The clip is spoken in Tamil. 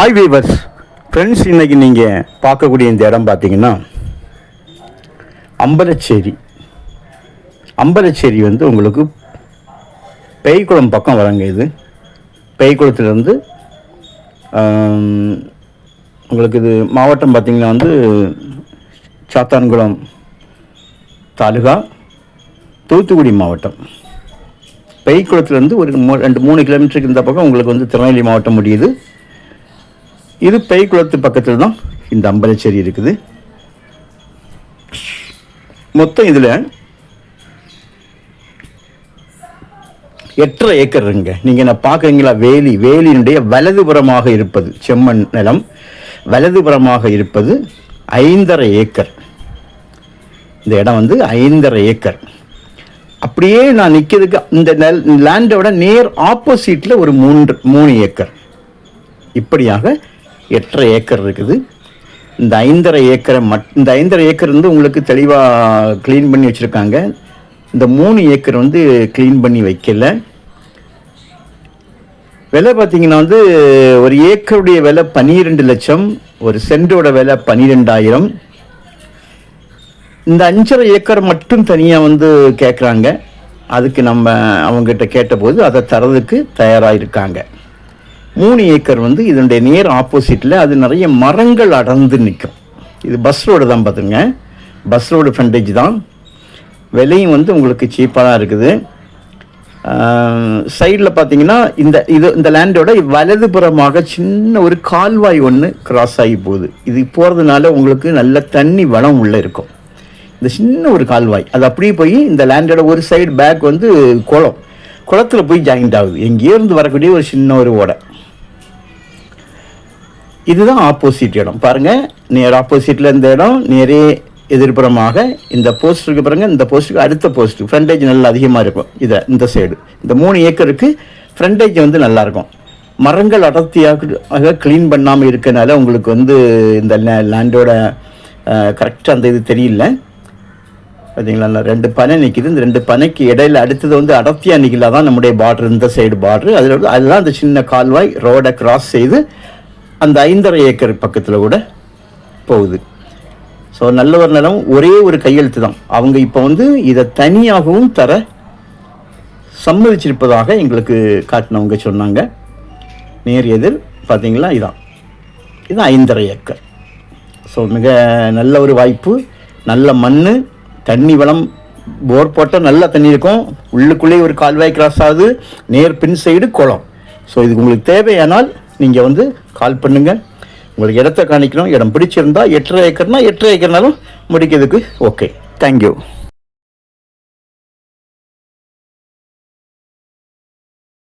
ஹாய் வீவர்ஸ் ஃப்ரெண்ட்ஸ் இன்னைக்கு நீங்கள் பார்க்கக்கூடிய இந்த இடம் பார்த்தீங்கன்னா அம்பலச்சேரி. அம்பலச்சேரி வந்து உங்களுக்கு பெய்குளம் பக்கம் வரங்க இது. பெய்குளத்துலேருந்து உங்களுக்கு இது மாவட்டம் பார்த்தீங்கன்னா வந்து சாத்தான்குளம் தாலுகா தூத்துக்குடி மாவட்டம். பெய்குளத்துலேருந்து ஒரு மூ ரெண்டு மூணு கிலோமீட்டருக்கு இந்த பக்கம் உங்களுக்கு வந்து திருநெல்வேலி மாவட்டம் முடியுது. இது பெய்குளத்து பக்கத்தில் தான் இந்த அம்பலச்சேரி இருக்குது. மொத்தம் இதில் எட்டரை ஏக்கர் இருங்க. நீங்கள் என்ன பார்க்குறீங்களா? வேலி வேலியினுடைய வலதுபுறமாக இருப்பது செம்மண் நிலம். வலதுபுறமாக இருப்பது ஐந்தரை ஏக்கர். இந்த இடம் வந்து ஐந்தரை ஏக்கர். அப்படியே நான் நிற்கிறதுக்கு இந்த நெல் லேண்டோட நேர் ஆப்போசிட்டில் ஒரு மூன்று மூணு ஏக்கர். இப்படியாக எட்டரை ஏக்கர் இருக்குது. இந்த ஐந்தரை ஏக்கரை மட் இந்த ஐந்தரை ஏக்கர் வந்து உங்களுக்கு தெளிவாக க்ளீன் பண்ணி வச்சுருக்காங்க. இந்த மூணு ஏக்கர் வந்து க்ளீன் பண்ணி வைக்கல. விலை பார்த்தீங்கன்னா வந்து ஒரு ஏக்கருடைய விலை பன்னிரெண்டு லட்சம் ஒரு சென்டோட விலை பன்னிரெண்டாயிரம். இந்த அஞ்சரை ஏக்கர் மட்டும் தனியாக வந்து கேட்குறாங்க அதுக்கு நம்ம அவங்ககிட்ட கேட்டபோது அதை தரதுக்கு தயாராக இருக்காங்க. மூணு ஏக்கர் வந்து இதனுடைய நேர் ஆப்போசிட்டில் அது நிறைய மரங்கள் அடர்ந்து நிற்கும். இது பஸ் ரோடு தான் பார்த்துங்க. பஸ் ரோடு ஃப்ரண்டேஜ் தான். விலையும் வந்து உங்களுக்கு சீப்பாக தான் இருக்குது. சைடில் பார்த்தீங்கன்னா இந்த இது இந்த லேண்டோட வலதுபுறமாக சின்ன ஒரு கால்வாய் ஒன்று கிராஸ் ஆகி போகுது. இது போகிறதுனால உங்களுக்கு நல்ல தண்ணி வளம் உள்ளே இருக்கும். இந்த சின்ன ஒரு கால்வாய் அது அப்படியே போய் இந்த லேண்டோட ஒரு சைடு பேக் வந்து குளம். குளத்தில் போய் ஜாயிண்ட் ஆகுது. எங்கேருந்து வரக்கூடிய ஒரு சின்ன ஒரு ஓடை. இதுதான் ஆப்போசிட் இடம். பாருங்கள் நேர் ஆப்போசிட்டில் இந்த இடம் நேரே எதிர்ப்புறமாக இந்த போஸ்ட்டுக்கு பாருங்க இந்த போஸ்ட்டுக்கு அடுத்த போஸ்ட்டு ஃப்ரண்டேஜ் நல்லா அதிகமாக இருக்கும். இதை இந்த சைடு இந்த மூணு ஏக்கருக்கு ஃப்ரண்டேஜ் வந்து நல்லா இருக்கும். மரங்கள் அடர்த்தியாக க்ளீன் பண்ணாமல் இருக்கனால உங்களுக்கு வந்து இந்த லேண்டோட கரெக்டாக அந்த இது தெரியல. பார்த்தீங்களா ரெண்டு பனை நிற்கிது இந்த ரெண்டு பனைக்கு இடையில அடுத்தது வந்து அடர்த்தியாக நிற்கல தான் நம்முடைய பார்டர் இந்த சைடு பார்டர் அதில் அதுதான் அந்த சின்ன கால்வாய் ரோடை கிராஸ் செய்து அந்த ஐந்தரை ஏக்கர் பக்கத்தில் கூட போகுது. ஸோ நல்ல ஒரு நிலம் ஒரே ஒரு கையெழுத்து தான் அவங்க இப்போ வந்து இதை தனியாகவும் தர சம்மதிச்சிருப்பதாக எங்களுக்கு காட்டினவங்க சொன்னாங்க. நேர் எதிர் பார்த்தீங்களா இதான். இது ஐந்தரை ஏக்கர். ஸோ மிக நல்ல ஒரு வாய்ப்பு. நல்ல மண் தண்ணி வளம் போர் போட்டால் நல்ல தண்ணி இருக்கும். உள்ளுக்குள்ளேயே ஒரு கால்வாய் கிராஸ் ஆகுது. நேர் பின் சைடு குளம். ஸோ இது உங்களுக்கு தேவையானால் நீங்கள் வந்து கால் பண்ணுங்கள் உங்களுக்கு இடத்த காணிக்கணும் இடம் பிடிச்சிருந்தா எட்டரை ஏக்கர்னா எட்டரை ஏக்கர்னாலும் முடிக்கிறதுக்கு ஓகே தேங்க்யூ